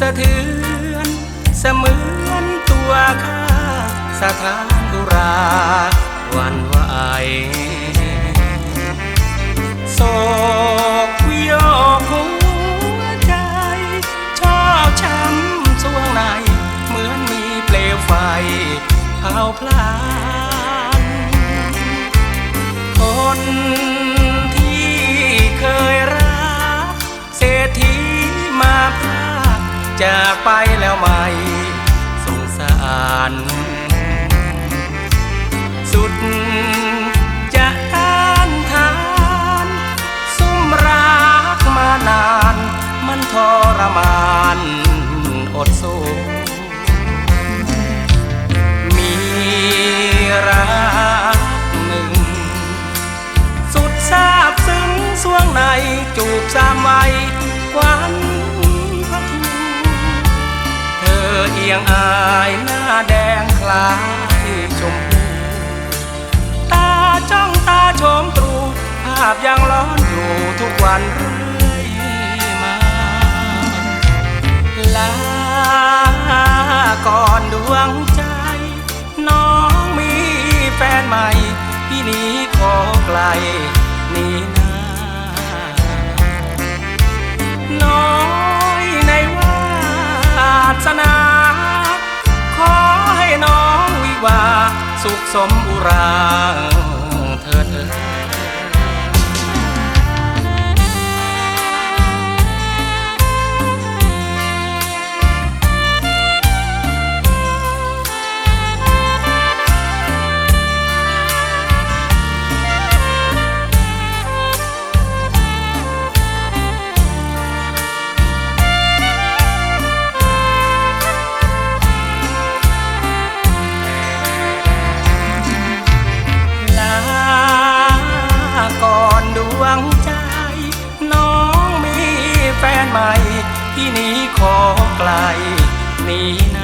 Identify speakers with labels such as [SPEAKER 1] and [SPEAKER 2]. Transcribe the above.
[SPEAKER 1] สะเทือน เสมือนตัวข้าสถานดุราวันไหวโศกวิโยกหัวใจ ชอบช้ำสวงใน เหมือนมีเปลวไฟเผาพลา จากไปแล้วไม่สงสาร สุดจะทานทานซุ่มรักมานาน มันทรมานอดสู้มีรักหนึ่ง สุดซาบซึ้งสวงในจูบสามไว้วัน เธอเอียงอายหน้าแดงคล้ายชมพูตาจ้องตาชมตรูภาพยังร้อนอยู่ทุกวันเรื่อยมาลาก่อนดวงใจ น้องมีแฟนใหม่ พี่นี้ขอไกลนี่นาน้อยในวาสนา สุขสมอุรา ไหมที่นี้ขอไกลนี้